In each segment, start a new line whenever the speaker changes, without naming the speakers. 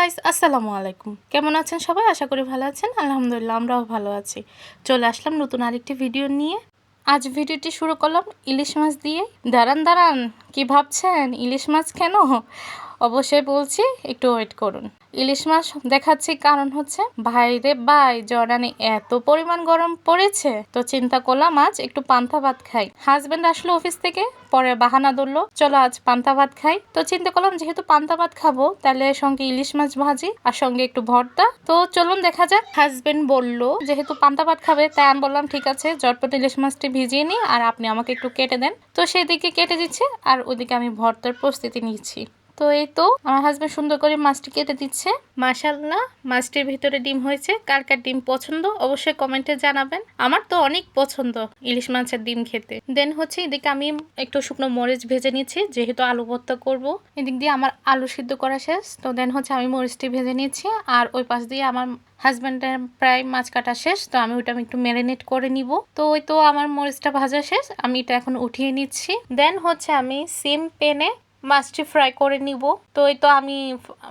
Guys আসসালামু আলাইকুম। কেমন আছেন সবাই? আশা করি ভালো আছেন। আলহামদুলিল্লাহ, আমরাও ভালো আছি। চলে আসলাম নতুন আরেকটি ভিডিও নিয়ে। আজ ভিডিওটি শুরু করলাম ইলিশ মাছ দিয়ে। দাঁড়ান দাঁড়ান, কি ভাবছেন? ইলিশ মাছ কেন? অবশ্যই বলছি, একটু ওয়েট করুন। ইলিশ মাছ দেখাচ্ছি কারণ হচ্ছে ভাইরে ভাই, জর্ডানে এত পরিমাণ গরম পড়েছে, তো চিন্তা করলাম আজ একটু পান্তা ভাত খাই। হাজবেন্ড আসলো অফিস থেকে, পরে বাহানা ধরলো, চলো আজ পান্তা ভাত খাই। তো চিন্তা করলাম যেহেতু পান্তা ভাত খাব, তাহলে সঙ্গে ইলিশ মাছ ভাজি, আর সঙ্গে একটু ভর্তা। তো চলুন দেখা যাক। হাজবেন্ড বলল, যেহেতু পান্তা ভাত খাবে, তাই আমি বললাম, ঠিক আছে জটপট ইলিশ মাছটি ভিজিয়ে নিই আর আপনি আমাকে একটু কেটে দেন। তো সেদিকে কেটে দিচ্ছে, আর ওদিকে আমি ভর্তার প্রস্তুতি নিচ্ছি। তো এই তো আমার হাজব্যান্ড সুন্দর করে মাছটি কেটে দিচ্ছে। মাশাল্লাহ মাছটির ভিতরে ডিম হয়েছে। কার কার ডিম পছন্দ অবশ্যই কমেন্টে জানাবেন। আমার তো অনেক পছন্দ ইলিশ মাছের ডিম খেতে। দেন হচ্ছে এদিকে আমি একটু শুকনো মরিচ ভেজে নিচ্ছি, যেহেতু আলু ভর্তা করব। এদিক দিয়ে আমার আলু সিদ্ধ করা শেষ। তো দেন হচ্ছে আমি মরিচটি ভেজে নিচ্ছি, আর ওই পাশ দিয়ে আমার হাজব্যান্ডের প্রায় মাছ কাটা শেষ। তো আমি ওটা একটু ম্যারিনেট করে নিব। তো ওই তো আমার মরিচটা ভাজা শেষ। আমি এটা এখন উঠিয়ে নিচ্ছি। দেন হচ্ছে আমি সিম পেনে মাছটি ফ্রাই করে নিব। তো এই তো আমি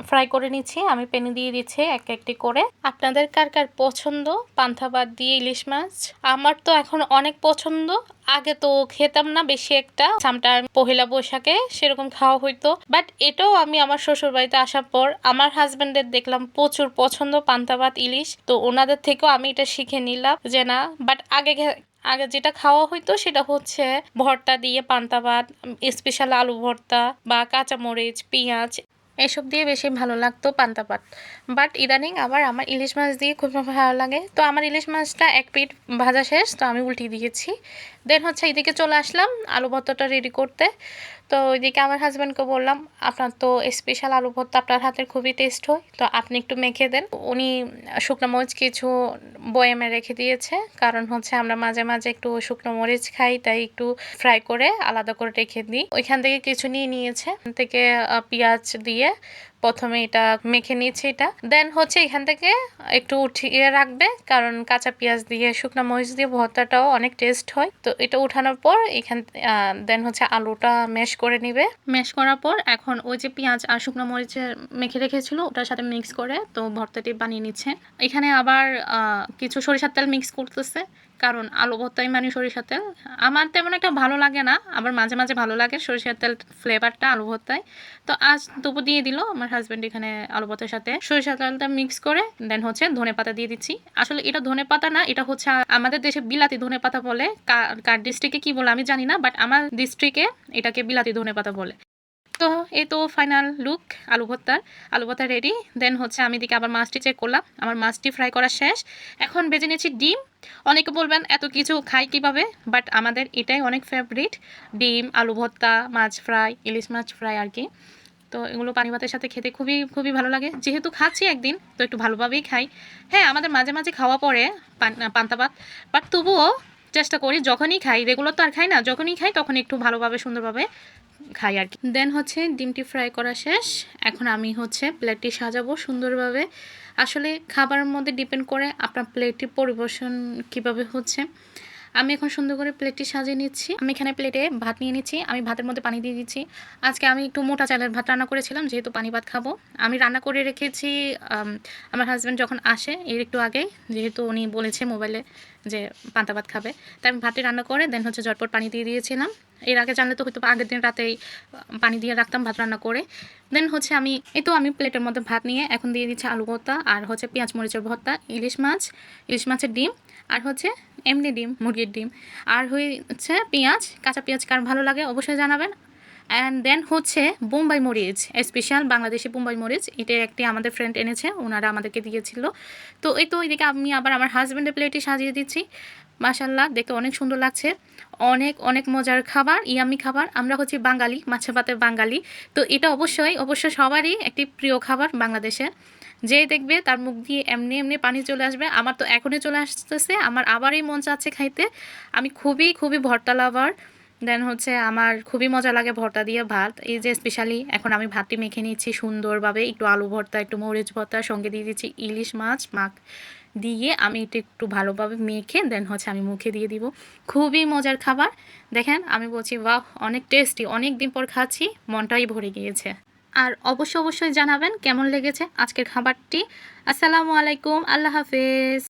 ফ্রাই করে নিচ্ছি। আমি পেনে দিয়ে দিচ্ছি এক একটি করে। আপনাদের কার কার পছন্দ? পান্থা বাদ দিয়ে ইলিশ মাছ? আমার তো এখন অনেক পছন্দ। আগে তো খেতাম না বেশি একটা। সামটাইম পহেলা বৈশাখে সেরকম খাওয়া হইতো। বাট এটাও আমি আমার শ্বশুর বাড়িতে আসার পর আমার হাজবেন্ডের দেখলাম প্রচুর পছন্দ পান্তা ভাত, ইলিশ। তো ওনাদের থেকেও আমি এটা শিখে নিলাম যে না বাট আগে আগে যেটা খাওয়া হইতো সেটা হচ্ছে ভর্তা দিয়ে পান্তা ভাত স্পেশাল আলু ভর্তা বা কাঁচামরিচ, পেঁয়াজ, এসব দিয়ে বেশি ভালো লাগতো পান্তা ভাত। বাট ইদানিং আবার আমার ইলিশ মাছ দিয়ে খুব ভালো লাগে। তো আমার ইলিশ মাছটা এক পিঠ ভাজা শেষ, তো আমি উল্টিয়ে দিয়েছি। দেন হচ্ছে এদিকে চলে আসলাম আলু ভর্তাটা রেডি করতে। তো ওইদিকে আমার হাজব্যান্ডকে বললাম, আপনার তো স্পেশাল আলু ভর্তা আপনার হাতের খুবই টেস্ট হয়, তো আপনি একটু মেখে দেন। উনি শুকনো মরিচ কিছু বয়ামে রেখে দিয়েছে, কারণ হচ্ছে আমরা মাঝে মাঝে একটু শুকনো মরিচ খাই, তাই একটু ফ্রাই করে আলাদা করে রেখে দিই। ওইখান থেকে কিছু নিয়ে নিয়েছে থেকে পেঁয়াজ দিয়ে প্রথমে এটা মেখে নিয়েছি এটা। দেন হচ্ছে এখান থেকে একটু উঠিয়ে রাখবে, কারণ কাঁচা পেঁয়াজ দিয়ে, শুকনো মরিচ দিয়ে ভর্তাটাও অনেক টেস্ট হয়। তো এটা উঠানোর পর এখান দেন হচ্ছে আলুটা ম্যাশ করে নিবে। ম্যাশ করার পর এখন ওই যে পেঁয়াজ আর শুকনো মরিচের মেখে রেখেছিল, ওটার সাথে মিক্স করে তো ভর্তাটি বানিয়ে নিচ্ছে। এখানে আবার কিছু সরিষার তেল মিক্স করতেছে। কারণ আলু ভর্তাই মানে সরিষার তেল। আমার তেমন একটা ভালো লাগে না আবার মাঝে মাঝে ভালো লাগে সরিষার তেল ফ্লেভারটা আলু ভর্তায়। তো আজ দুপুর দিয়ে দিল আমার হাজব্যান্ড এখানে আলু ভর্তার সাথে। সরিষার তেলটা মিক্স করে দেন হচ্ছে ধনে পাতা দিয়ে দিচ্ছি। আসলে এটা ধনে পাতা না, এটা হচ্ছে আমাদের দেশে বিলাতি ধনে পাতা বলে। কার ডিস্ট্রিক্টে কি বলে আমি জানি না বাট আমার ডিস্ট্রিক্টে এটাকে বিলাতি ধনে পাতা বলে। তো এই তো ফাইনাল লুক আলু ভর্তার। আলু ভর্তা রেডি দেন হচ্ছে আমি দিকে আবার মাছটি চেক করলাম। আমার মাছটি ফ্রাই করা শেষ। এখন বেজে নিয়েছি ডিম। অনেকে বলবেন, এত কিছু খাই কীভাবে? বাট আমাদের এটাই অনেক ফেভারিট ডিম, আলু ভর্তা, মাছ ফ্রাই, ইলিশ মাছ ফ্রাই আর কি। তো এগুলো পানি ভাতের সাথে খেতে খুবই খুবই ভালো লাগে। যেহেতু খাচ্ছি একদিন, তো একটু ভালোভাবেই খাই। হ্যাঁ আমাদের মাঝে মাঝে খাওয়া পড়ে পান্তা ভাত। বাট তবুও চেষ্টা করি, যখনই খাই রেগুলার তো আর খাই না, যখনই খাই, তখন একটু ভালোভাবে, সুন্দরভাবে খাই আর কি। দেন হচ্ছে ডিমটি ফ্রাই করা শেষ। এখন আমি হচ্ছে প্লেটটি সাজাবো সুন্দরভাবে। আসলে খাবারের মধ্যে ডিপেন্ড করে আপনার প্লেটটি পরিবেশন কীভাবে হচ্ছে। আমি এখন সুন্দর করে প্লেটটি সাজিয়ে নিচ্ছি। আমি এখানে প্লেটে ভাত নিয়ে নিচ্ছি। আমি ভাতের মধ্যে পানি দিয়ে দিচ্ছি। আজকে আমি একটু মোটা চালের ভাত রান্না করেছিলাম, যেহেতু পানি ভাত খাব। আমি রান্না করে রেখেছি আমার হাজব্যান্ড যখন আসে, এর একটু আগেই, যেহেতু উনি বলেছে মোবাইলে যে পান্তা ভাত খাবে। তাই আমি ভাতটি রান্না করে দেন হচ্ছে ঝটপট পানি দিয়ে দিয়েছিলাম। এর আগে জানলে তো হয়তো আগের দিন রাতেই পানি দিয়ে রাখতাম ভাত রান্না করে। দেন হচ্ছে আমি, এই তো আমি প্লেটের মধ্যে ভাত নিয়ে এখন দিয়ে দিচ্ছি আলু ভর্তা আর হচ্ছে পেঁয়াজ মরিচের ভর্তা, ইলিশ মাছ, ইলিশ মাছের ডিম। আর হচ্ছে এমনি ডিম, মুরগির ডিম। আর হচ্ছে পেঁয়াজ, কাঁচা পেঁয়াজ কার ভালো লাগে অবশ্যই জানাবেন। অ্যান্ড দেন হচ্ছে বোম্বাই মরিচ স্পেশাল বাংলাদেশি বোম্বাই মরিচ। এটা একটি আমাদের ফ্রেন্ড এনেছে ওনারা আমাদেরকে দিয়েছিল। তো এই তো ওইদিকে আমি আবার আমার হাজব্যান্ডের প্লেটে সাজিয়ে দিচ্ছি। মাসাল্লাহ দেখতে অনেক সুন্দর লাগছে। অনেক অনেক মজার খাবার, ইয়ামি খাবার। আমরা হচ্ছি বাঙালি মাছে ভাতের বাঙালি। তো এটা অবশ্যই, অবশ্য সবারই একটি প্রিয় খাবার বাংলাদেশে। যে দেখবে তার মুখ দিয়ে এমনি এমনি পানি চলে আসবে। আমার তো এখনই চলে আসতেছে, আমার আবারই মন চাচ্ছে খাইতে। আমি খুবই খুবই ভর্তা লাভার দেন হচ্ছে আমার খুবই মজা লাগে ভর্তা দিয়ে ভাত। এই যে স্পেশালি এখন আমি ভাতটি মেখে নিচ্ছি সুন্দরভাবে, একটু আলু ভর্তা, একটু মরিচ ভর্তা, সঙ্গে দিয়ে দিচ্ছি ইলিশ মাছ, মাখ দিয়ে আমি এটা একটু ভালোভাবে মেখে দেন হচ্ছে আমি মুখে দিয়ে দিব। খুবই মজার খাবার। দেখেন আমি বলছি, বাহ, অনেক টেস্টি অনেক দিন পর খাচ্ছি, মনটাই ভরে গিয়েছে। আর অবশ্যই অবশ্যই জানাবেন কেমন লেগেছে আজকের খাবারটি। আসসালামু আলাইকুম আল্লাহ হাফেজ।